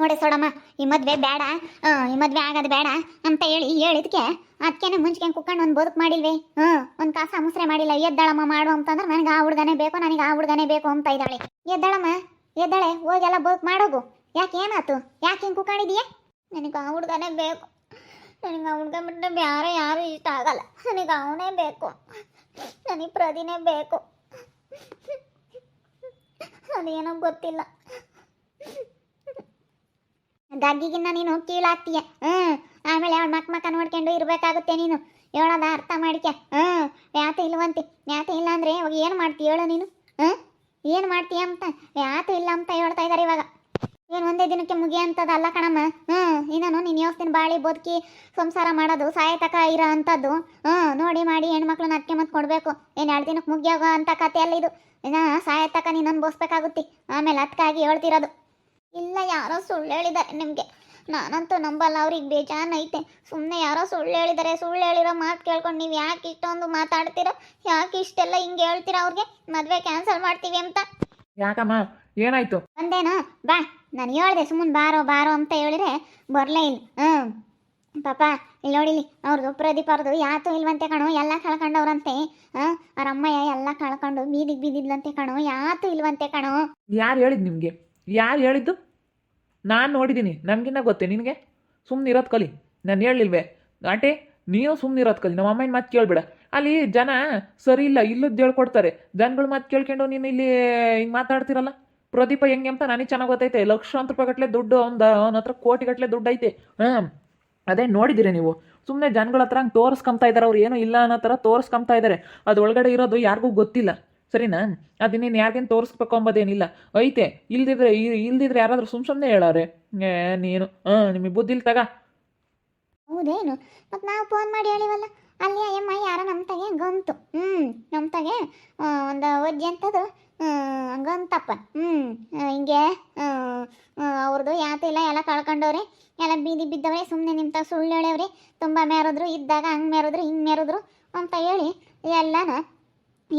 ನೋಡಿ ಸೋಡಮ್ಮ, ಈ ಮದ್ವೆ ಬೇಡ ಈ ಮದ್ವೆ ಆಗೋದು ಬೇಡ ಅಂತ ಹೇಳಿ ಹೇಳಿದ್ಕೆ ಅದಕ್ಕೇನೆ ಮುಂಚೆ ಕುತ್ಕೊಂಡು ಒಂದು ಬದುಕು ಮಾಡಿಲ್ವೇ? ಹ್ಞೂ, ಒಂದು ಕಾಸ ಮುಸ್ರೆ ಮಾಡಿಲ್ಲ, ಎದ್ದಾಳಮ್ಮ ಮಾಡು ಅಂತಂದ್ರೆ ನನಗೆ ಆ ಹುಡುಗನೇ ಬೇಕು, ನನಗೆ ಆ ಹುಡುಗನೇ ಬೇಕು ಅಂತ ಇದ್ದಾಳೆ. ಎದ್ದಾಳಮ್ಮ, ಎದ್ದಾಳೆ, ಹೋಗೆಲ್ಲ ಬದುಕು ಮಾಡೋಗು. ಯಾಕೆ ಏನಾಯ್ತು ಯಾಕೆ ಹಿಂಗೆ ಕುತ್ಕೊಂಡಿದೀಯ ನನಗೆ ಆ ಹುಡುಗನೇ ಬೇಕು. ನನಗೆ ಆ ಹುಡುಗ ಬಿಟ್ಟರೆ ಬೇರೆ ಯಾರು ಇಷ್ಟ ಆಗಲ್ಲ. ನನಗೆ ಅವನೇ ಬೇಕು. ನನಗೆ ಪ್ರದಿನೇ ಬೇಕು. ಅದೇನೋ ಗೊತ್ತಿಲ್ಲ. ಗಗ್ಗಿಗಿನ್ನ ನೀನು ಕೀಳಾಗ್ತೀಯ ಹ್ಞೂ ಆಮೇಲೆ ಅವಳು ಮಕ್ ಮಕ್ಕ ನೋಡ್ಕೊಂಡು ಇರಬೇಕಾಗುತ್ತೆ ನೀನು. ಹೇಳೋದ ಅರ್ಥ ಮಾಡಿಕೆ. ಹ್ಞೂ ಯಾತು ಇಲ್ವಂತೆ. ಯಾತು ಇಲ್ಲ ಅಂದ್ರೆ ಇವಾಗ ಏನು ಮಾಡ್ತೀಯ ಹೇಳು ನೀನು? ಹ್ಞೂ ಏನು ಮಾಡ್ತೀಯ ಅಂತ. ಯಾತು ಇಲ್ಲ ಅಂತ ಹೇಳ್ತಾ ಇದಾರೆ ಇವಾಗ. ಏನು ಒಂದೇ ದಿನಕ್ಕೆ ಮುಗಿಯಂಥದ್ದು ಅಲ್ಲ ಕಣಮ್ಮ. ಹ್ಞೂ ಇನ್ನೂ ನೀನು ಯೋಸ್ತಿನ ಬಾಳಿ ಬದುಕಿ ಸಂಸಾರ ಮಾಡೋದು, ಸಾಯತಕ ಇರೋ ಅಂಥದ್ದು. ಹ್ಞೂ ನೋಡಿ ಮಾಡಿ ಹೆಣ್ಮಕ್ಳನ್ನ ಅದಕ್ಕೆ ಮತ್ತೆ ಕೊಡಬೇಕು. ಏನು ಎರಡು ದಿನಕ್ಕೆ ಮುಗಿಯೋಗೋ ಅಂತ ಕತೆ ಅಲ್ಲ ಇದು. ಇನ್ನು ಸಾಯತಕ ನೀನು ಅನ್ಬೋಸ್ಬೇಕಾಗುತ್ತೆ ಆಮೇಲೆ ಅದಕ್ಕಾಗಿ ಹೇಳ್ತಿರೋದು. ಇಲ್ಲ ಯಾರೋ ಸುಳ್ಳು ಹೇಳಿದ್ದಾರೆ ನಿಮಗೆ. ನಾನಂತೂ ನಂಬಲ್ಲ ಅವ್ರಿಗೆ ಬೇಜಾನ್ ಐತೆ ಸುಮ್ಮನೆ ಯಾರೋ ಸುಳ್ಳು ಹೇಳಿದ್ದಾರೆ ಸುಳ್ಳು ಹೇಳಿರೋ ಮಾತು ಕೇಳ್ಕೊಂಡು ನೀವು ಯಾಕೆ ಇಷ್ಟೊಂದು ಮಾತಾಡ್ತೀರೋ ಯಾಕೆ ಇಷ್ಟೆಲ್ಲ ಹಿಂಗೆ ಹೇಳ್ತೀರಾ ಅವ್ರಿಗೆ ಮದುವೆ ಕ್ಯಾನ್ಸಲ್ ಮಾಡ್ತೀವಿ ಅಂತ. ಯಾಕಮ್ಮ ಏನಾಯ್ತು? ಬಂದೇನಾ? ಬಾ ನಾನು ಹೇಳ್ದೆ ಸುಮ್ಮನೆ ಬಾರೋ ಬಾರೋ ಅಂತ ಹೇಳಿದ್ರೆ ಬರಲೇ ಇಲ್ಲ. ಹ್ಞೂ ಪಾಪ ಇಲ್ಲಿ ನೋಡಿಲಿ ಅವ್ರದ್ದು ಪ್ರದೀಪ್ ಅವ್ರದ್ದು ಯಾತು ಇಲ್ವಂತೆ ಕಣೋ ಎಲ್ಲ ಕಳ್ಕೊಂಡವ್ರಂತೆ. ಹಾಂ ಅವ್ರ ಅಮ್ಮಯ್ಯ ಎಲ್ಲ ಕಳ್ಕೊಂಡು ಬೀದಿಗೆ ಬೀದಿದ್ಲಂತೆ ಕಣೋ ಯಾತು ಇಲ್ವಂತೆ ಕಣೋ. ಯಾರು ಹೇಳಿದ್ ನಿಮಗೆ? ಯಾರು ಹೇಳಿದ್ದು? ನಾನು ನೋಡಿದ್ದೀನಿ ನನಗಿನ್ನ ಗೊತ್ತೆ? ನಿನಗೆ? ಸುಮ್ಮನೆ ಇರೋದು ಕಲಿ. ನಾನು ಹೇಳಿಲ್ವೇ ಆಂಟಿ, ನೀನು ಸುಮ್ಮನೆ ಇರೋದು ಕಲಿ. ನಮ್ಮ ಅಮ್ಮನ ಮಾತು ಕೇಳಬೇಡ. ಅಲ್ಲಿ ಜನ ಸರಿ ಇಲ್ಲ ಇಲ್ಲದ್ದು ಹೇಳ್ಕೊಡ್ತಾರೆ. ಜನಗಳು ಮಾತು ಕೇಳ್ಕೊಂಡು ನೀನು ಇಲ್ಲಿ ಹಿಂಗೆ ಮಾತಾಡ್ತಿರಲ್ಲ? ಪ್ರದೀಪ ಹೆಂಗೆ ಅಂತ ನನಗೆ ಚೆನ್ನಾಗಿ ಗೊತ್ತೈತೆ. ಲಕ್ಷಾಂತರ ರೂಪಾಯಿ ಗಟ್ಟಲೆ ದುಡ್ಡು ಅವ್ನ ಅವನ ಹತ್ರ ಕೋಟಿ ಗಟ್ಟಲೆ ದುಡ್ಡು ಐತೆ. ಹಾಂ ಅದೇ ನೋಡಿದ್ದೀರಿ ನೀವು. ಸುಮ್ಮನೆ ಜನಗಳ ಹತ್ರ ಹಂಗೆ ತೋರಿಸ್ಕೊಂತ ಇದ್ದಾರೆ ಅವ್ರು ಏನೂ ಇಲ್ಲ ಅನ್ನೋ ಥರ ತೋರಿಸ್ಕೊಂಬ್ತಾ ಇದ್ದಾರೆ ಅದು ಒಳಗಡೆ ಇರೋದು ಯಾರಿಗೂ ಗೊತ್ತಿಲ್ಲ. ಸರಿನಾ? ಅದನ್ನೇನು ನೀನು ಯಾರಿಗೇನು ತೋರಿಸ್ಬೇಕು ಅಂಬೋದೇನಿಲ್ಲ. ಐತೆ, ಇಲ್ದಿದ್ರೆ ಇಲ್ದಿದ್ರೆ ಯಾರಾದರೂ ಸುಮ್ ಸುಮ್ಮನೆ ಹೇಳಾರೆ. ನೀನು. ಹಾಂ ನಿಮಗೆ ಬುದ್ಧಿ ಇಲ್ಲ ತಗ. ಹೌದೇನು? ಮತ್ತು ನಾವು ಫೋನ್ ಮಾಡಿ ಹೇಳಿವಲ್ಲ. ಅಲ್ಲಿ ಎಮ್ಮ ಯಾರ ನಮ್ಮ ತಗೆ ಗಂತು. ಹ್ಞೂ ನಮ್ಮ ತಗೆ ಒಂದು ಒಜ್ಜಿ ಅಂತದು. ಗಂತಪ್ಪ ಹ್ಞೂ ಹಿಂಗೆ ಅವ್ರದ್ದು ಯಾತ ಇಲ್ಲ, ಎಲ್ಲ ಕಳ್ಕೊಂಡವ್ರೆ. ಎಲ್ಲ ಬೀದಿ ಬಿದ್ದವ್ರೆ ಸುಮ್ಮನೆ ನಿಂತ ಸುಳ್ಳು ಹೇಳ್ಯವ್ರೆ. ತುಂಬ ಮೇರಿದ್ರು ಇದ್ದಾಗ ಹಂಗೆ ಮೇರಿದ್ರು ಹಿಂಗೆ ಮೇರಿದ್ರು ಅಂತ ಹೇಳಿ ಎಲ್ಲನ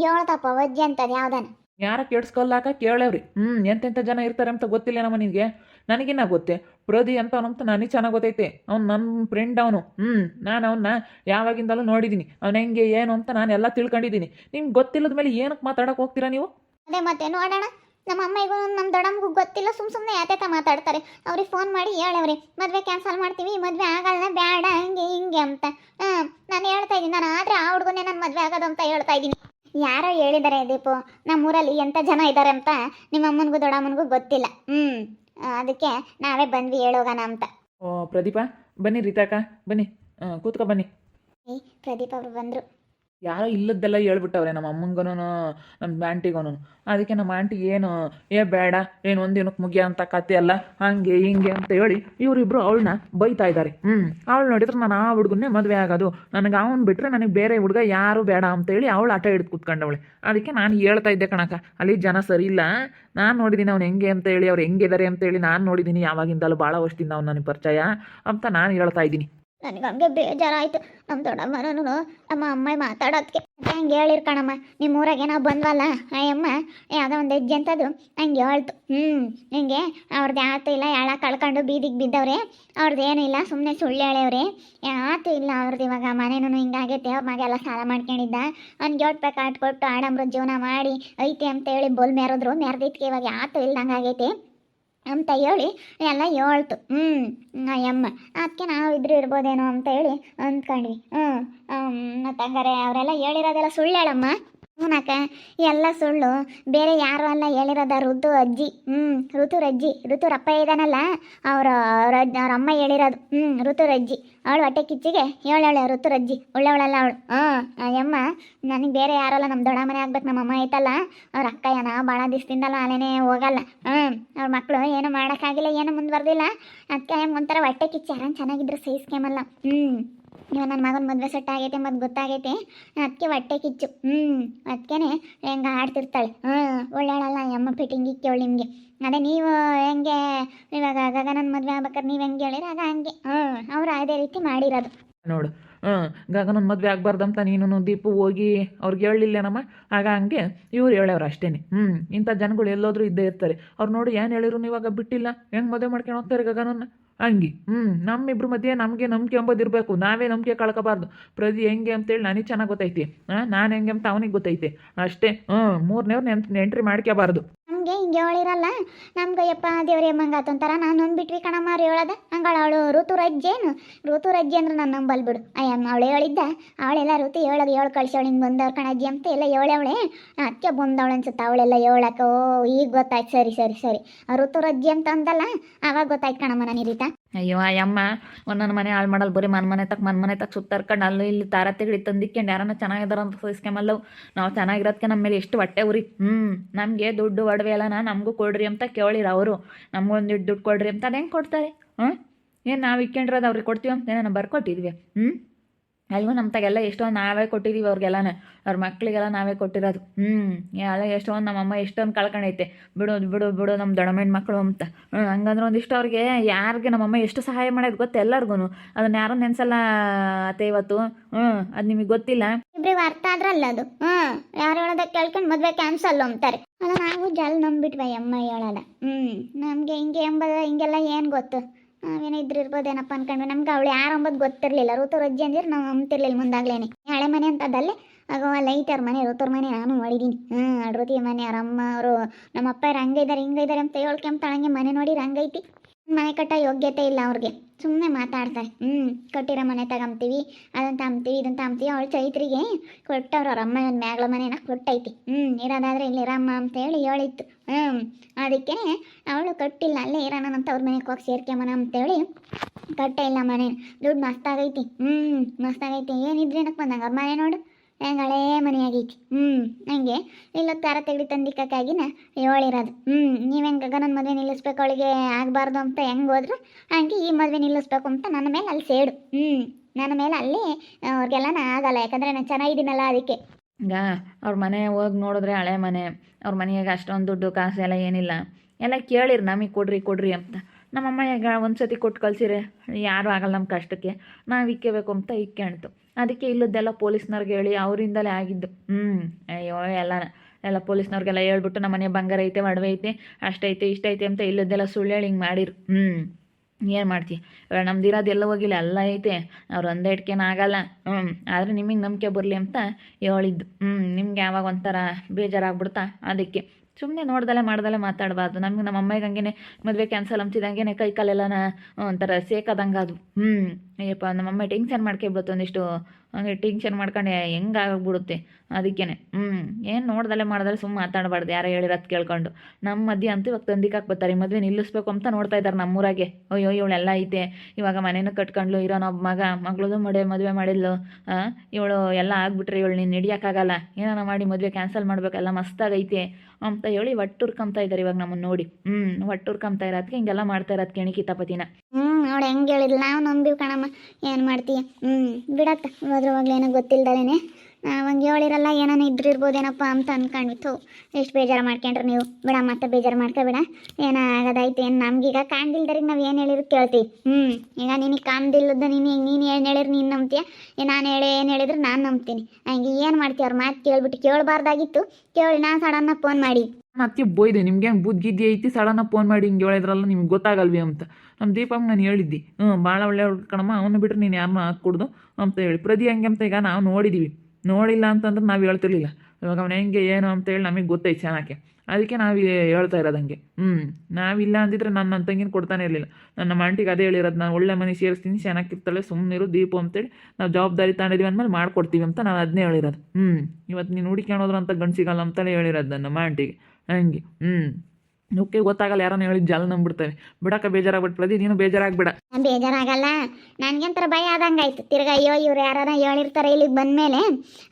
ಹೇಳ್ತಪ್ಪ ವಜ್ಜಿ ಅಂತ ಯಾವ್ದಾನ? ಯಾರ ಕೇಳಿಸ್ಕೊಲ್ಲಾಕ ಕೇಳೇವ್ರಿ. ಹ್ಞೂ ಎಂತೆಂಥ ಜನ ಇರ್ತಾರೆ ಅಂತ ಗೊತ್ತಿಲ್ಲ ನಮ್ಮ ನಿನಗೆ? ನನಗಿನ್ನ ಗೊತ್ತೆ. ಪ್ರದಿ ಅಂತ ಅವನಂತ ನನಗೆ ಚೆನ್ನಾಗಿ ಗೊತ್ತೈತೆ. ಅವ್ನು ನನ್ನ ಫ್ರೆಂಡ್ ಅವನು. ಹ್ಞೂ ನಾನು ಅವನ್ನ ಯಾವಾಗಿಂದಲೂ ನೋಡಿದ್ದೀನಿ ಅವ್ನು ಹೆಂಗೆ ಏನು ಅಂತ ನಾನು ಎಲ್ಲ ತಿಳ್ಕೊಂಡಿದ್ದೀನಿ ನಿಮ್ಗೆ ಗೊತ್ತಿಲ್ಲದ ಮೇಲೆ ಏನಕ್ಕೆ ಮಾತಾಡಕ್ಕೆ ಹೋಗ್ತೀರಾ ನೀವು? ಅದೇ ಮತ್ತೆ ನೋಡೋಣ ನಮ್ಮ ಅಮ್ಮಗೂ ನಮ್ಮ ದೊಡ್ಡಮ್ಮಗೂ ಗೊತ್ತಿಲ್ಲ. ಸುಮ್ ಸುಮ್ಮನೆ ಯಾತೇತ ಮಾತಾಡ್ತಾರೆ. ಅವ್ರಿಗೆ ಫೋನ್ ಮಾಡಿ ಹೇಳವ್ರಿ. ಮದುವೆ ಕ್ಯಾನ್ಸಲ್ ಮಾಡ್ತೀವಿ ಮದುವೆ ಆಗಲ್ಲ ಬೇಡ ಹಂಗೆ ಹಿಂಗೆ ಅಂತ. ಹಾಂ ನಾನು ಹೇಳ್ತಾ ಇದ್ದೀನಿ. ನಾನು ಆದರೆ ಆ ಹುಡುಗನೇ ನನ್ನ ಮದುವೆ ಆಗೋದು ಅಂತ ಹೇಳ್ತಾ ಇದ್ದೀನಿ. ಯಾರೋ ಹೇಳಿದ್ದಾರೆ ದೀಪು ನಮ್ಮೂರಲ್ಲಿ ಎಂಥ ಜನ ಇದ್ದಾರೆ ಅಂತ ನಿಮ್ಮ ಅಮ್ಮನಿಗೂ ದೊಡ್ಡಮ್ಮನಿಗೂ ಗೊತ್ತಿಲ್ಲ. ಹ್ಞೂ ಅದಕ್ಕೆ ನಾವೇ ಬಂದ್ವಿ ಹೇಳೋಗಣ ಅಂತ. ಓ ಪ್ರದೀಪ ಬನ್ನಿ ರೀತಾಕ ಬನ್ನಿ ಕೂತ್ಕೊ ಬನ್ನಿ. ಏ ಪ್ರದೀಪ್ ಅವರು ಬಂದರು. ಯಾರೋ ಇಲ್ಲದ್ದೆಲ್ಲ ಹೇಳ್ಬಿಟ್ಟವ್ರೆ ನಮ್ಮ ಅಮ್ಮಂಗನು ನಮ್ಮ ಆಂಟಿಗೂನು ಅದಕ್ಕೆ ನಮ್ಮ ಆಂಟಿ ಏನು, ಏ ಬೇಡ, ಏನು ಒಂದಿನಕ್ಕೆ ಮುಗಿಯ ಅಂತ ಕತೆ ಅಲ್ಲ, ಹಂಗೆ ಹಿಂಗೆ ಅಂತ ಹೇಳಿ ಇವರಿಬ್ಬರು ಅವಳನ್ನ ಬೈತಾ ಇದ್ದಾರೆ. ಹ್ಞೂ ಅವಳು ನೋಡಿದ್ರೆ ನಾನು ಆ ಹುಡುಗನ್ನೇ ಮದುವೆ ಆಗೋದು. ನನಗೆ ಅವನು ಬಿಟ್ಟರೆ ನನಗೆ ಬೇರೆ ಹುಡುಗ ಯಾರು ಬೇಡ ಅಂತ ಹೇಳಿ ಅವಳು ಆಟ ಹಿಡಿದು ಕೂತ್ಕೊಂಡವಳೆ. ಅದಕ್ಕೆ ನಾನು ಹೇಳ್ತಾ ಇದ್ದೆ ಕಣಕ ಅಲ್ಲಿ ಜನ ಸರಿ ಇಲ್ಲ. ನಾನು ನೋಡಿದ್ದೀನಿ ಅವ್ನು ಹೆಂಗೆ ಅಂತ ಹೇಳಿ, ಅವ್ರು ಹೆಂಗಿದ್ದಾರೆ ಅಂತ ಹೇಳಿ ನಾನು ನೋಡಿದ್ದೀನಿ ಯಾವಾಗಿಂದಲೂ ಭಾಳ ವರ್ಷದಿಂದ ಅವ್ನು ನನಗೆ ಪರಿಚಯ ಅಂತ ನಾನು ಹೇಳ್ತಾ ಇದ್ದೀನಿ. ನನಗೆ ಹಂಗೆ ಬೇಜಾರಾಯ್ತು ನಮ್ಮ ದೊಡ್ಡಮ್ಮನೂ ನಮ್ಮ ಅಮ್ಮ ಮಾತಾಡೋದಕ್ಕೆ ಹಂಗೆ ಹೇಳಿರ್ ಕಣಮ್ಮ ನಿಮ್ಮ ಊರಾಗೆ ನಾವು ಬಂದ್ವಲ್ಲ? ಅಯ್ಯಮ್ಮ ಯಾವುದೋ ಒಂದು ಹೆಜ್ಜೆ ಅಂತದು. ಹಂಗೆ ಹೇಳ್ತು. ಹ್ಞೂ ಹಿಂಗೆ ಅವ್ರದ್ದು ಯಾತು ಇಲ್ಲ ಎಳ ಕಳ್ಕೊಂಡು ಬೀದಿಗೆ ಬಿದ್ದವ್ರೆ. ಅವ್ರದ್ದು ಏನೂ ಇಲ್ಲ ಸುಮ್ಮನೆ ಸುಳ್ಳು ಹೇಳವ್ರೆ. ಯಾತು ಇಲ್ಲ ಅವ್ರದ್ದು ಇವಾಗ. ಮನೇನೂ ಹಿಂಗಾಗೈತೆ ಅವ್ರ ಮಗೆಲ್ಲ ಸಾಲ ಮಾಡ್ಕೊಂಡಿದ್ದ. ಅವ್ನಿಗೆ ಯೋಟ್ ಬೇಕಾಟ್ ಕೊಟ್ಟು ಆಡಂಬ್ರ ಜೀವನ ಮಾಡಿ ಐತೆ ಅಂತ ಹೇಳಿ ಬೋಲ್ ಮೆರೆದ್ರು. ಇವಾಗ ಯಾತು ಇಲ್ದಂಗೆ ಆಗೈತೆ. ಅಂತ ಹೇಳಿ ಎಲ್ಲ ಹೇಳ್ತು. ಹ್ಞೂ ಅಯ್ಯಮ್ಮ ಅದಕ್ಕೆ ನಾವು ಇದ್ರೂ ಇರ್ಬೋದೇನೋ ಅಂತ ಹೇಳಿ ಅಂದ್ಕೊಂಡ್ವಿ. ಹ್ಞೂ ಮತ್ತು ಹಂಗಾರೆ ಅವರೆಲ್ಲ ಹೇಳಿರೋದೆಲ್ಲ ಸುಳ್ಳು ಹೇಳಮ್ಮ. ಎಲ್ಲ ಸುಳ್ಳು. ಬೇರೆ ಯಾರು ಅಲ್ಲ ಹೇಳಿರೋದ ಋತು ಅಜ್ಜಿ. ಹ್ಞೂ ಋತುರಜ್ಜಿ. ಋತುರಪ್ಪ ಇದ್ದಾನಲ್ಲ ಅವ್ರ ಅವ್ರ ಅವ್ರ ಅಮ್ಮ ಹೇಳಿರೋದು. ಹ್ಞೂ ಋತುರ್ ಅಜ್ಜಿ ಅವಳು ಹೊಟ್ಟೆ ಕಿಚ್ಚಿಗೆ ಹೇಳವಳೆ ಋತು ಅಜ್ಜಿ ಒಳ್ಳೆವಳಲ್ಲ ಅವಳು. ಹ್ಞೂ ಅಯ್ಯಮ್ಮ, ನನಗೆ ಬೇರೆ ಯಾರಲ್ಲ ನಮ್ಮ ದೊಡ್ಡ ಮನೆ ಆಗ್ಬೇಕು ನಮ್ಮ ಅಮ್ಮ ಐತಲ್ಲ. ಅವ್ರ ಅಕ್ಕಯ್ಯನ ಭಾಳ ದಿಸ್ತಿಂದಲ್ಲ ಅಲ್ಲೇನೆ ಹೋಗಲ್ಲ. ಹ್ಞೂ ಅವ್ರ ಮಕ್ಕಳು ಏನು ಮಾಡೋಕ್ಕಾಗಿಲ್ಲ, ಏನು ಮುಂದುವರೆದಿಲ್ಲ. ಅದಕ್ಕೆ ಒಂಥರ ಹೊಟ್ಟೆ ಕಿಚ್ಚು ಯಾರನ್ನ ಚೆನ್ನಾಗಿದ್ರು ಸಹಿಸ್ಕೊಂಬಲ್ಲ ಹ್ಞೂ ಇವಾಗ ನನ್ನ ಮಗನ ಮದುವೆ ಸೆಟ್ ಆಗೈತೆ ಮತ್ತು ಗೊತ್ತಾಗೈತೆ. ಅದಕ್ಕೆ ಹೊಟ್ಟೆ ಕಿಚ್ಚು. ಹ್ಞೂ ಅದಕ್ಕೇ ಹೆಂಗೆ ಆಡ್ತಿರ್ತಾಳೆ. ಹ್ಞೂ ಒಳ್ಳೆಯಳಲ್ಲ ಅಮ್ಮ ಫಿಟ್ಟಿಂಗ್ ಇಕ್ಕೇವಳು ನಿಮಗೆ. ಅದೇ ನೀವು ಹೆಂಗೆ ಇವಾಗ ಗಗನನ ಮದುವೆ ಆಗ್ಬೇಕಾದ್ರೆ ನೀವು ಹೆಂಗೆ ಹೇಳಿರ ಆಗ ಹಂಗೆ. ಹ್ಞೂ ಅವ್ರು ಅದೇ ರೀತಿ ಮಾಡಿರೋದು. ನೋಡು ಹ್ಞೂ ಗಗನನ ಮದುವೆ ಆಗ್ಬಾರ್ದಂತ ನೀನು ದೀಪು ಹೋಗಿ ಅವ್ರಿಗೆ ಹೇಳಿಲ್ಲೇನಮ್ಮ ಆಗ ಹಂಗೆ ಇವ್ರು ಹೇಳವ್ರು ಅಷ್ಟೇ ಹ್ಞೂ ಇಂಥ ಜನಗಳು ಎಲ್ಲೋದ್ರೂ ಇದ್ದೇ ಇರ್ತಾರೆ. ಅವ್ರು ನೋಡಿ ಏನು ಹೇಳಿರು ನೀವಾಗ ಬಿಟ್ಟಿಲ್ಲ. ಹೆಂಗೆ ಮದುವೆ ಮಾಡ್ಕೊಂಡು ಹೋಗ್ತಾರೆ ಗಗನನ್ನ? ಹಂಗೆ. ಹ್ಞೂ ನಮ್ಮಿಬ್ರ ಮಧ್ಯೆ ನಮಗೆ ನಂಬಿಕೆ ಎಂಬುದು ಇರಬೇಕು. ನಾವೇ ನಂಬಿಕೆ ಕಳ್ಕೊಬಾರ್ದು. ಪ್ರತಿ ಹೆಂಗೆ ಅಂತೇಳಿ ನನಗೆ ಚೆನ್ನಾಗಿ ಗೊತ್ತೈತಿ. ಹಾಂ, ನಾನು ಹೆಂಗೆ ಅಂತ ಅವನಿಗೆ ಗೊತ್ತೈತೆ. ಅಷ್ಟೇ. ಹ್ಞೂ ಮೂರನೇವ್ರು ಎಂಟ್ರಿ ಮಾಡ್ಕೋಬಾರ್ದು ನಮಗೆ ಹಿಂಗೆ ಹೇಳಿರಲ್ಲ ನಮ್ಗೆ ಯಪ್ಪ ದೇವ್ರ ಮಂಗಾತ ಅಂತಾರ. ನಾನು ನಂಬಿಟ್ವಿ ಕಣಮ್ಮ ಅವ್ರು ಹೇಳೋದ ಹಂಗಳ ಅವಳು ಋತು ರಜ್ಜೇನು ಋತು ರಜ್ಜೆ ಅಂದ್ರೆ ನಾನು ನಂಬಲ್ ಬಿಡು. ಅಯ್ಯಮ್ಮ ಅವಳು ಹೇಳಿದ್ದ. ಅವಳೆಲ್ಲ ಋತು ಹೇಳೋದು ಹೇಳು ಕಳ್ಸೋಳು ಹಿಂಗೆ ಬಂದವ್ರು ಕಣಜ್ಜಿ ಅಂತ ಎಲ್ಲ ಹೇಳವಳೆ ಅದಕ್ಕೆ ಬಂದವಳು ಅನ್ಸುತ್ತೆ ಅವಳೆಲ್ಲ ಹೇಳಕ್ಕೆ? ಓ, ಈಗ ಗೊತ್ತಾಯ್ತು. ಸರಿ ಸರಿ ಸರಿ. ಋತು ರಜ್ಜೆ ಅಂತ ಅಂದಲ್ಲ ಆವಾಗ ಗೊತ್ತಾಯ್ತು ಕಣಮ್ಮ ನಾನು ರೀತಾ. ಅಯ್ಯೋ ಅಮ್ಮ ಒಂದೊಂದು ಮನೆ ಹಾಳು ಮಾಡಲ್ಲ ಬರೀ ಮನ್ ಮನೆ ತಕ್ಕ ಮನ್ ಮನೆ ತಕ್ಕ ಸುತ್ತಾರ್ಕೊಂಡು ಅಲ್ಲೂ ಇಲ್ಲಿ ತಾರತಿಗಳು ತಂದಿಕ್ಕೊಂಡು ಯಾರನ್ನ ಚೆನ್ನಾಗಿದಾರ ಅಂತ ಸಹಿಸ್ಕೊಂಬಲ್ಲವು ನಾವು ಚೆನ್ನಾಗಿರೋದಕ್ಕೆ ನಮ್ಮ ಮೇಲೆ ಎಷ್ಟು ಹೊಟ್ಟೆ ಉರಿ. ಹ್ಞೂ ನಮಗೆ ದುಡ್ಡು ಒಡವೆ ಎಲ್ಲನ ನಮಗೂ ಕೊಡ್ರಿ ಅಂತ ಕೇಳಿರ ಅವರು. ನಮಗೊಂದು ದುಡ್ಡು ಕೊಡ್ರಿ ಅಂತ ಅದು ಹೆಂಗೆ ಕೊಡ್ತಾರೆ? ಹ್ಞೂ ಏನು ನಾವು ಇಕ್ಕೊಂಡಿರೋದು ಅವ್ರಿಗೆ ಕೊಡ್ತೀವಿ ಅಂತ ನಾನು ಬರ್ಕೊಟ್ಟಿದ್ವಿ. ಹ್ಞೂ ಅಲ್ವೋ ನಮ್ಮ ತಗೆಲ್ಲ ಎಷ್ಟೊಂದು ನಾವೇ ಕೊಟ್ಟಿದ್ದೀವಿ ಅವ್ರಿಗೆಲ್ಲನ. ಅವ್ರ ಮಕ್ಕಳಿಗೆಲ್ಲ ನಾವೇ ಕೊಟ್ಟಿರೋದು. ಹ್ಞೂ ಎಲ್ಲ ಎಷ್ಟೊಂದು ನಮ್ಮಮ್ಮ ಎಷ್ಟೊಂದು ಕಳ್ಕೊಂಡೈತೆ ಬಿಡು ಬಿಡು ಬಿಡು ನಮ್ಮ ದೊಡ್ಡಮ್ಮನ ಮಕ್ಕಳು ಅಂತ. ಹಂಗಂದ್ರೆ ಒಂದಿಷ್ಟು ಅವ್ರಿಗೆ ಯಾರಿಗೆ ನಮ್ಮಮ್ಮ ಎಷ್ಟು ಸಹಾಯ ಮಾಡೋದು ಗೊತ್ತ ಎಲ್ಲರಿಗೂ ಅದನ್ನ ಯಾರೂ ನೆನ್ಸಲ್ಲ ಅತ್ತೆ ಇವತ್ತು. ಹ್ಞೂ ಅದು ನಿಮಗೆ ಗೊತ್ತಿಲ್ಲ. ಇಬ್ಬರಿಗೆ ಅರ್ಥ ಆದ್ರಲ್ಲ ಅದು. ಹ್ಞೂ ಯಾರು ಹೇಳೋದಕ್ಕೆ ಕೇಳ್ಕೊಂಡು ಮದುವೆ ಕ್ಯಾನ್ಸಲ್ ಅಂತಾರೆ ಅಲ್ಲ, ನಾವು ಜಲ್ ನಂಬಿಟ್ವಿ, ಅಮ್ಮ ಹೇಳೋಣ ಹ್ಞೂ ನಮಗೆ ಹಿಂಗೆ ಎಂಬ ಹಿಂಗೆಲ್ಲ ಏನು ಗೊತ್ತು? ನಾವೇನೋ ಇದ್ರ ಇರ್ಬೋದೇನಪ್ಪ ಅನ್ಕೊಂಡ್ವಿ. ನಮ್ಗೆ ಅವಳು ಯಾರು ಅಂಬೋದು ಗೊತ್ತಿರಲಿಲ್ಲ. ಋತು ಅಜ್ಜಿ ಅಂದ್ರೆ ನಾವು ಅಂಬ್ತಿರ್ಲಿಲ್ಲ ಮುಂದಾಗ್ಲೇನೆ. ಹಳೆ ಮನೆ ಅಂತದಲ್ಲೇ ಆಗ ಲೈಟ್ ಐತಾರ ಮನೆ, ಋತುರ್ ಮನೆ ನಾನು ಮಾಡಿದ್ದೀನಿ ಹ್ಞೂ ಋತಿ ಮನೆ ಅವ್ರ. ಅಮ್ಮ ಅವರು ನಮ್ಮ ಅಪ್ಪ ಹಂಗೆ ಇದ್ದಾರೆ ಹಿಂಗೆ ಇದ್ದಾರೆ ಅಂತ ಹೇಳ್ಕೊಂತಾಳಂಗೆ ಮನೆ ನೋಡಿ ರಂಗೈತಿ ಮನೆ ಕಟ್ಟ ಯೋಗ್ಯತೆ ಇಲ್ಲ ಅವ್ರಿಗೆ. ಸುಮ್ಮನೆ ಮಾತಾಡ್ತಾರೆ. ಹ್ಞೂ ಕಟ್ಟಿರೋ ಮನೆ ತಗೊಂತೀವಿ ಅದನ್ನ ತಗೊಂತೀವಿ ಇದನ್ನ ತಗೊಂತೀವಿ ಅವಳು ಚೈತ್ರಿಗೆ ಕೊಟ್ಟವ್ರು ಅವ್ರ ಅಮ್ಮ ಮ್ಯಾಗ್ಳ ಮನೇನ ಕೊಟ್ಟೈತಿ. ಹ್ಞೂ ಇರೋದಾದ್ರೆ ಇಲ್ಲಿ ಇರಮ್ಮ ಅಂತೇಳಿ ಹೇಳಿತ್ತು. ಹ್ಞೂ ಅದಕ್ಕೆ ಅವಳು ಕಟ್ಟಿಲ್ಲ. ಅಲ್ಲೇ ಇರೋಣ ಅಂತ ಅವ್ರ ಮನೆಗೆ ಹೋಗಿ ಸೇರ್ಕೊಂಬನ ಅಂತೇಳಿ ಕಟ್ಟೇ ಇಲ್ಲ ಮನೆ. ದುಡ್ಡು ಮಸ್ತಾಗೈತಿ. ಹ್ಞೂ ಮಸ್ತಾಗೈತಿ. ಏನಿದ್ರೆ ಏನಕ್ಕೆ ಬಂದಂಗೆ? ಅವ್ರ ಮನೆ ನೋಡು. ಹೆಂಗೆ ಹಳೇ ಮನೆ ಆಗೈತಿ ಹ್ಞೂ ಹಂಗೆ ಇಲ್ಲೊತ್ತು ಕಾರ ತೆಗಡಿ ತಂದಿಕ್ಕಾಗಿನ ಹೇಳಿರೋದು ಹ್ಞೂ ನೀವು ಹೆಂಗೆ ಗಗನನ ಮದುವೆ ನಿಲ್ಲಿಸ್ಬೇಕು ಅವಳಿಗೆ ಆಗಬಾರ್ದು ಅಂತ ಹೆಂಗೆ ಹೋದ್ರು? ಹಂಗೆ ಈ ಮದುವೆ ನಿಲ್ಲಿಸ್ಬೇಕು ಅಂತ ನನ್ನ ಮೇಲೆ ಅಲ್ಲಿ ಸೇಡು. ಹ್ಞೂ ನನ್ನ ಮೇಲೆ ಅಲ್ಲಿ ಅವ್ರಿಗೆಲ್ಲ ನಾ ಆಗಲ್ಲ. ಯಾಕಂದರೆ ನಾನು ಚೆನ್ನಾಗಿದ್ದೀನಲ್ಲ ಅದಕ್ಕೆ. ಈಗ ಅವ್ರ ಮನೆ ಹೋಗಿ ನೋಡಿದ್ರೆ ಹಳೆ ಮನೆ. ಅವ್ರ ಮನೆಯಾಗ ಅಷ್ಟೊಂದು ದುಡ್ಡು ಕಾಸು ಎಲ್ಲ ಏನಿಲ್ಲ. ಎಲ್ಲ ಕೇಳಿರಿ ನಮಗೆ ಕೊಡ್ರಿ ಕೊಡ್ರಿ ಅಂತ. ನಮ್ಮಮ್ಮ ಈಗ ಒಂದು ಸತಿ ಕೊಟ್ಟು ಕಳ್ಸಿರಿ ಯಾರೂ ಆಗಲ್ಲ ನಮ್ಮ ಕಷ್ಟಕ್ಕೆ. ನಾವು ಇಕ್ಕೇಬೇಕು ಅಂತ ಇಕ್ಕೊಂಡ್ತು ಅದಕ್ಕೆ ಇಲ್ಲದ್ದೆಲ್ಲ ಪೊಲೀಸ್ನವ್ರಿಗೆ ಹೇಳಿ ಅವರಿಂದಲೇ ಆಗಿದ್ದು. ಹ್ಞೂ ಅಯ್ಯೋ, ಎಲ್ಲ ಎಲ್ಲ ಪೊಲೀಸ್ನವ್ರಿಗೆಲ್ಲ ಹೇಳ್ಬಿಟ್ಟು ನಮ್ಮ ಮನೆ ಬಂಗಾರ ಐತೆ ಒಡವೆ ಐತೆ, ಅಷ್ಟೈತೆ, ಇಷ್ಟೈತೆ ಅಂತ ಇಲ್ಲದ್ದೆಲ್ಲ ಸುಳ್ಳು ಹೇಳಿ ಹಿಂಗೆ ಮಾಡಿರು. ಹ್ಞೂ ಏನು ಮಾಡ್ತಿ? ಇವಾಗ ನಮ್ದು ಎಲ್ಲ ಹೋಗಿಲ್ಲ, ಎಲ್ಲ ಐತೆ. ಅವ್ರು ಒಂದೇ ಇಟ್ಕೇನ ಆಗಲ್ಲ. ಹ್ಞೂ ಆದರೆ ನಿಮಗೆ ನಂಬಿಕೆ ಬರಲಿ ಅಂತ ಹೇಳಿದ್ದು. ಹ್ಞೂ ನಿಮ್ಗೆ ಯಾವಾಗ ಒಂಥರ ಬೇಜಾರಾಗ್ಬಿಡ್ತಾ ಅದಕ್ಕೆ. ಸುಮ್ಮನೆ ನೋಡ್ದಲೆ ಮಾಡ್ದಲೆ ಮಾತಾಡಬಾರ್ದು. ನಮ್ಗೆ ನಮ್ಮ ಅಮ್ಮಗೆ ಹಂಗೆ ಮದುವೆ ಕ್ಯಾನ್ಸಲ್ ಅಂತಿದ್ದಂಗೆ ಕೈ ಕಾಲೆಲ್ಲ ಒಂಥರ ಸೇಕದಂಗೆ ಅದು ಹ್ಞೂ ಅಯ್ಯಪ್ಪ ನಮ್ಮಮ್ಮ ಟೆನ್ಷನ್ ಮಾಡ್ಕೊಬಿಡುತ್ತೆ ಒಂದಿಷ್ಟು. ಹಂಗೆ ಟೆನ್ಷನ್ ಮಾಡ್ಕೊಂಡು, ಹೆಂಗ್ ಆಗ್ಬಿಡುತ್ತೆ? ಅದಕ್ಕೇನೆ. ಹ್ಞೂ ಏನು ನೋಡ್ದಲೆ ಮಾಡ್ದಲೆ ಸುಮ್ಮನೆ ಮಾತಾಡಬಾರ್ದು, ಯಾರೋ ಹೇಳಿರೋದು ಕೇಳ್ಕೊಂಡು. ನಮ್ಮ ಮಧ್ಯೆ ಅಂತೂ ಇವಾಗ ತಂದಿಕಾಕ್ ಬರ್ತಾರೆ ಮದುವೆ ನಿಲ್ಲಿಸ್ಬೇಕು ಅಂತ ನೋಡ್ತಾ ಇದ್ದಾರೆ ನಮ್ಮೂರಾಗೆ. ಅಯ್ಯೋ, ಇವಳೆಲ್ಲ ಐತೆ. ಇವಾಗ ಮನೇನೂ ಕಟ್ಕೊಂಡ್ಲು, ಇರೋನ ಒಬ್ಬ ಮಗ, ಮಗಳದು ಮಡೆ, ಮದುವೆ ಮಾಡಿದ್ಲು. ಇವಳು ಎಲ್ಲ ಆಗ್ಬಿಟ್ರೆ ಇವಳು ನೀನು ಹಿಡಿಯೋಕ್ಕಾಗಲ್ಲ ಏನಾನ ಮಾಡಿ ಮದುವೆ ಕ್ಯಾನ್ಸಲ್ ಮಾಡ್ಬೇಕೆಲ್ಲ ಮಸ್ತಾಗೈತೆ ಅಂತ ಹೇಳಿ ಒಟ್ಟುರ್ಕೊಂತ ಇದ್ದಾರೆ ಇವಾಗ ನಮ್ಮನ್ನು ನೋಡಿ. ಹ್ಞೂ ಒಟ್ಟುರ್ಕೊಂತ ಇರೋದಕ್ಕೆ ಹಿಂಗೆಲ್ಲ ಮಾಡ್ತಾ ಇರೋದು ಕೆಣಿ ಕಿತಾಪತಿನ. ಹ್ಞೂ ನೋಡಿ ಹೆಂಗೆ ಹೇಳಿದ್ಲು. ನಾವು ನಂಬಿವಿ ಕಣಮ್ಮ. ಏನು ಮಾಡ್ತೀಯ ಹ್ಞೂ ಬಿಡತ್ತ. ಹೋದ್ರವಾಗ್ಲೂ ಏನೋ ನಾವಂಗೆ ಹೇಳಿರಲ್ಲ, ಏನಾನ ಇದ್ರಿರ್ಬೋದೇನಪ್ಪ ಅಂತ ಅಂದ್ಕೊಂಡಿತ್ತು ಎಷ್ಟು ಬೇಜಾರು ಮಾಡ್ಕೊಂಡ್ರಿ ನೀವು? ಬಿಡ, ಮತ್ತೆ ಬೇಜಾರು ಮಾಡ್ಕೊಬೇಡ ಏನೋ ಆಗೋದೈತೆ ಏನು ನಮ್ಗೀಗ ಕಾಣ್ದಿಲ್ದರಿಗೆ ನಾವು ಏನು ಹೇಳಿದ್ರು ಕೇಳ್ತೀವಿ. ಹ್ಞೂ ಈಗ ನಿನಗೆ ಕಾಣ್ದಿಲ್ಲದ ನೀನು ನೀನು ಏನು ಹೇಳಿರು, ನೀನು ನಂಬ್ತೀಯ? ನಾನು ಹೇಳಿ, ಏನು ಹೇಳಿದ್ರು ನಾನು ನಂಬ್ತೀನಿ. ಹಂಗೆ ಏನು ಮಾಡ್ತೀವಿ ಅವ್ರ ಮಾತು ಕೇಳ್ಬಿಟ್ಟು ಕೇಳಬಾರ್ದಾಗಿತ್ತು. ಕೇಳಿ ನಾನು ಸಡನ್ನ ಫೋನ್ ಮಾಡಿ. ಅತ್ತಿ ಬೋಯ್ದೆ ನಿಮ್ಗೆ ಹೆಂಗೆ ಬುದ್ಧಿ ಐತಿ? ಸಡನ್ನ ಫೋನ್ ಮಾಡಿ ಹಿಂಗೆ ಹೇಳಿದ್ರಲ್ಲ, ನಿಮ್ಗೆ ಗೊತ್ತಾಗಲ್ವಿ ಅಂತ. ನಮ್ಮ ದೀಪಂಗೆ ನಾನು ಹೇಳಿದ್ದಿ. ಹ್ಞೂ ಭಾಳ ಒಳ್ಳೆ ಕಣಮ್ಮ, ಅವನು ಬಿಟ್ಟರೆ ನೀನು ಯಾರನ್ನೂ ಹಾಕ್ಕೊಡ್ದು ಅಂತ ಹೇಳಿ. ಪ್ರತಿ ಹೆಂಗೆ ಅಂತ ಈಗ ನಾವು ನೋಡಿದ್ದೀವಿ ನೋಡಿಲ್ಲ ಅಂತಂದ್ರೆ ನಾವು ಹೇಳ್ತಿರ್ಲಿಲ್ಲ. ಇವಾಗ ಅವನು ಹೆಂಗೆ, ಏನು ಅಂತೇಳಿ ನಮಗೆ ಗೊತ್ತೈತೆ ಚೆನ್ನಾಗಿ. ಅದಕ್ಕೆ ನಾವು ಹೇಳ್ತಾ ಇರೋದು ಹಂಗೆ. ಹ್ಞೂ ನಾವಿಲ್ಲ ಅಂದಿದ್ರೆ ನಾನು ನನ್ನ ತಂಗಿನ ಕೊಡ್ತಾನೆ ಇರಲಿಲ್ಲ. ನನ್ನ ಆಂಟಿಗೆ ಅದೇ ಹೇಳಿರೋದು, ನಾನು ಒಳ್ಳೆ ಮನೆ ಸೇರಿಸ್ತೀನಿ, ಚೆನ್ನಾಗಿರ್ತಾಳೆ ಸುಮ್ಮನಿರು ದೀಪು ಅಂತೇಳಿ ನಾವು ಜವಾಬ್ದಾರಿ ತಗೊಂಡಿದ್ದೀವಿ ಅಂದಮೇಲೆ ಮಾಡ್ಕೊಡ್ತೀವಿ ಅಂತ ನಾನು ಅದನ್ನೇ ಹೇಳಿರೋದು. ಹ್ಞೂ ಇವತ್ತು ನೀನು ಹುಡುಕ್ಯಾಣೋದ್ರು ಅಂತ ಗಂಡು ಸಿಗಲ್ಲ ಅಂತಲೇ ಹೇಳಿರೋದು ನನ್ನ ಆಂಟಿಗೆ. ಹಂಗೆ ಹ್ಞೂ ನುಕ್ಕೆ ಗೊತ್ತಾಗಲ್ಲ, ಯಾರನ್ನ ಹೇಳಿದ ಜಲ್ ನಂಬಿಡ್ತೇವೆ. ಬಿಡಕ್ಕ ಬೇಜಾರಾಗ್ಬಿಟ್ಟು ಪ್ರತಿ ನೀನು ಬೇಜಾರಾಗ್ಬೇಡ. ಬೇಜಾರಾಗಲ್ಲ. ನನಗೆಂತರ ಭಯ ಆದಂಗಾಯ್ತು ತಿರ್ಗಾ ಅಯ್ಯೋ, ಇವ್ರು ಯಾರಾನ ಹೇಳಿರ್ತಾರೆ, ಇಲ್ಲಿಗೆ ಬಂದ್ಮೇಲೆ.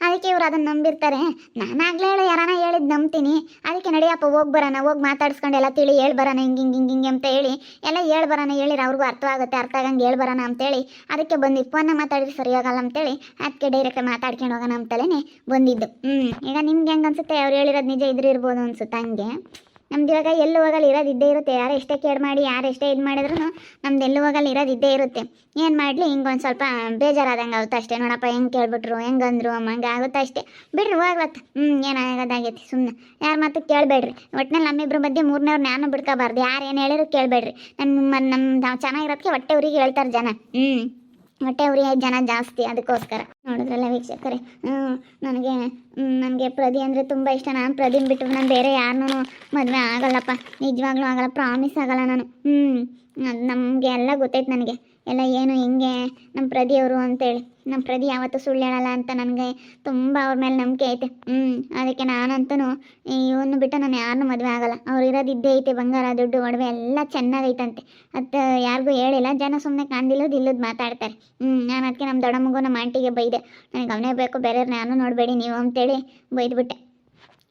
ಅದಕ್ಕೆ ಇವ್ರು ಅದನ್ನ ನಂಬಿರ್ತಾರೆ. ನಾನಾಗ್ಲೇ ಹೇಳಿ, ಯಾರಾನ ಹೇಳಿದ್ ನಂಬ್ತೀನಿ. ಅದಕ್ಕೆ ನಡಿಯಪ್ಪ, ಹೋಗಿ ಬರೋಣ, ಹೋಗಿ ಮಾತಾಡ್ಸ್ಕೊಂಡು ಎಲ್ಲ ತಿಳಿ, ಹೇಳಿ ಬರೋಣ, ಹಿಂಗೆ ಹಿಂಗೆ ಹಿಂಗೆ ಅಂತ ಹೇಳಿ. ಎಲ್ಲ ಹೇಳಿ ಬರೋಣ, ಹೇಳಿರ, ಅವ್ರಿಗೂ ಅರ್ಥ ಆಗುತ್ತೆ, ಅರ್ಥ ಆಗಂಗೆ ಹೇಳಿ ಬರೋಣ ಅಂತೇಳಿ. ಅದಕ್ಕೆ ಬಂದಿದ್ದು ಫೋನ್ನ ಮಾತಾಡಿದ್ರೆ ಸರಿ ಹೋಗಲ್ಲ ಅಂತೇಳಿ ಅದಕ್ಕೆ ಡೈರೆಕ್ಟ್ ಮಾತಾಡ್ಕೊಂಡು ಹೋಗೋಣ ಅಂತಲೇ ಬಂದಿದ್ದು. ಹ್ಞೂ ಈಗ ನಿಮ್ಗೆ ಹೆಂಗೆ ಅನ್ಸುತ್ತೆ? ಅವ್ರು ಹೇಳಿರೋದು ನಿಜ ಇದ್ರಿರ್ಬೋದು ಅನ್ಸುತ್ತೆ ಹಂಗೆ? ನಮ್ದು ಇವಾಗ ಎಲ್ಲೂ ಹೋಗಲ್ಲ ಇರೋದು ಇದ್ದೇ ಇರುತ್ತೆ. ಯಾರು ಎಷ್ಟೇ ಕೇಳಿ ಮಾಡಿ, ಯಾರು ಎಷ್ಟೇ ಇದು ಮಾಡಿದ್ರು ನಮ್ದು ಎಲ್ಲೂ ಹೋಗಲ್ಲ ಇರೋದು ಇದ್ದೇ ಇರುತ್ತೆ. ಏನು ಮಾಡಲಿ, ಹಿಂಗೆ ಒಂದು ಸ್ವಲ್ಪ ಬೇಜಾರಾದಂಗೆ ಆಗುತ್ತೆ ಅಷ್ಟೇ. ನೋಡಪ್ಪ, ಹೆಂಗೆ ಕೇಳ್ಬಿಟ್ರು, ಹೆಂಗೆ ಅಂದರು, ಹಂಗೆ ಆಗುತ್ತೆ ಅಷ್ಟೇ. ಬಿಡ್ರಿ ಹೋಗ್ಲತ್ತ ಹ್ಞೂ ಏನಾಗೋದಾಗೈತಿ ಸುಮ್ಮನೆ ಯಾರ ಮಾತು ಕೇಳಬೇಡ್ರಿ. ಒಟ್ಟಿನಲ್ಲಿ ನಮ್ಮಿಬ್ಬರ ಮಧ್ಯೆ ಮೂರನೇವ್ರು ನಾನು ಬಿಡ್ಕೋಬಾರ್ದು. ಯಾರು ಏನು ಹೇಳಿದ್ರು ಕೇಳಬೇಡ್ರಿ. ನಮ್ಮ ನಮ್ಮ ನಾವು ಚೆನ್ನಾಗಿರೋದಕ್ಕೆ ಹೊಟ್ಟೆ ಊರಿಗೆ ಹೇಳ್ತಾರೆ ಜನ. ಹ್ಞೂ ಹೊಟ್ಟೆ ಉರಿ ಜನ ಜಾಸ್ತಿ ಅದಕ್ಕೋಸ್ಕರ. ನೋಡಿದ್ರಲ್ಲ ವೀಕ್ಷಕರೇ? ನನಗೆ ನನಗೆ ಪ್ರದಿ ಅಂದರೆ ತುಂಬ ಇಷ್ಟ. ನಾನು ಪ್ರದಿನ ಬಿಟ್ಟು ನಾನು ಬೇರೆ ಯಾರನ್ನೂ ಮದುವೆ ಆಗಲ್ಲಪ್ಪ. ನಿಜವಾಗ್ಲೂ ಆಗಲ್ಲ. ಪ್ರಾಮಿಸ್ ಆಗಲ್ಲ ನಾನು. ಹ್ಞೂ ನಮಗೆ ಎಲ್ಲ ಗೊತ್ತೈತೆ ನನಗೆ. ಎಲ್ಲ ಏನು ಹಿಂಗೆ ನಮ್ಮ ಪ್ರದಿ ಅವರು ಅಂತೇಳಿ, ನಮ್ಮ ಪ್ರದಿ ಯಾವತ್ತೂ ಸುಳ್ಳು ಹೇಳಲ್ಲ ಅಂತ ನನಗೆ ತುಂಬ ಅವ್ರ ಮೇಲೆ ನಂಬಿಕೆ ಐತೆ. ಹ್ಞೂ ಅದಕ್ಕೆ ನಾನಂತೂ ಇವನು ಬಿಟ್ಟು ನಾನು ಯಾರನ್ನೂ ಮದುವೆ ಆಗಲ್ಲ. ಅವ್ರು ಇರೋದು ಇದ್ದೇ ಐತೆ, ಬಂಗಾರ, ದುಡ್ಡು, ಒಡವೆ ಎಲ್ಲ ಚೆನ್ನಾಗೈತಂತೆ. ಅದು ಯಾರಿಗೂ ಹೇಳಿಲ್ಲ, ಜನ ಸುಮ್ಮನೆ ಕಾಣ್ದಿಲ್ಲದ ಇಲ್ಲದ ಮಾತಾಡ್ತಾರೆ. ಹ್ಞೂ ನಾನು ಅದಕ್ಕೆ ನಮ್ಮ ದೊಡ್ಡ ಮಗು ನಮ್ಮ ಆಂಟಿಗೆ ಬೈದೆ. ನನಗೆ ಅವನೇ ಬೇಕು ಬೇರೆಯವ್ರನ್ನ ಯಾರನ್ನೂ ನೋಡಬೇಡಿ ನೀವು ಅಂತೇಳಿ ಬೈದ್ಬಿಟ್ಟೆ.